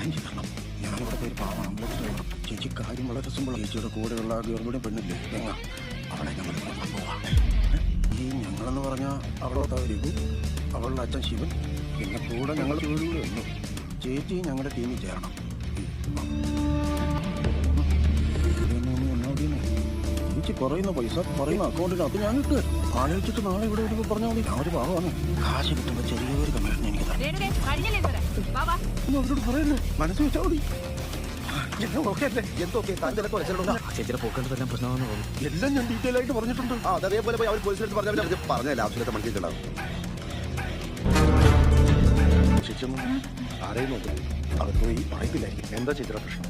Thank you കാരണം ഞാനിവിടുത്തെ ഒരു പാവം ചേച്ചി കാര്യം വളരെ സിമ്പിൾ ചേച്ചിയുടെ കൂടെയുള്ള ഗവൺമെന്റ് പെണ്ണില്ലേ? അവളെ ഞങ്ങൾ കൊണ്ടു ഈ ഞങ്ങളെന്ന് പറഞ്ഞാൽ അവളോട് രഘു അവളുടെ അച്ഛൻ ശിവൻ പിന്നെ കൂടെ ഞങ്ങൾ ജോലിയുടെ ചേച്ചി ഞങ്ങളുടെ ടീമിൽ ചേരണം. ചേച്ചി പൈസ പറയുന്ന അക്കൗണ്ടിനകത്ത് ഞാൻ ഇട്ട് ആലോചിച്ചിട്ട് നാളെ ഇവിടെ വരുമ്പോൾ പറഞ്ഞാൽ മതി. ഞാൻ ഒരു ഭാഗമാണ് കാശ് കിട്ടുമ്പോൾ ചെറിയൊരു കമ്മീഷൻ എനിക്ക് തരാം. അവരോട് പറയല്ലേ മനസ്സ് വെച്ചാൽ മതി. എല്ലാം ഞാൻ ഡീറ്റെയിൽ ആയിട്ട് പറഞ്ഞിട്ടുണ്ട്. ആ അതേപോലെ പോയി അവർ പോലീസിലെടുത്ത് പറഞ്ഞാൽ അവർ പറഞ്ഞല്ല ആവശ്യമില്ലാത്ത മനസ്സിലുണ്ടാവും ശിക്ഷ ആരെയും നോക്കുന്നു അവർ പോയി വായ്പില്ലായിരിക്കും എന്താ ചിത്ര പ്രശ്നം?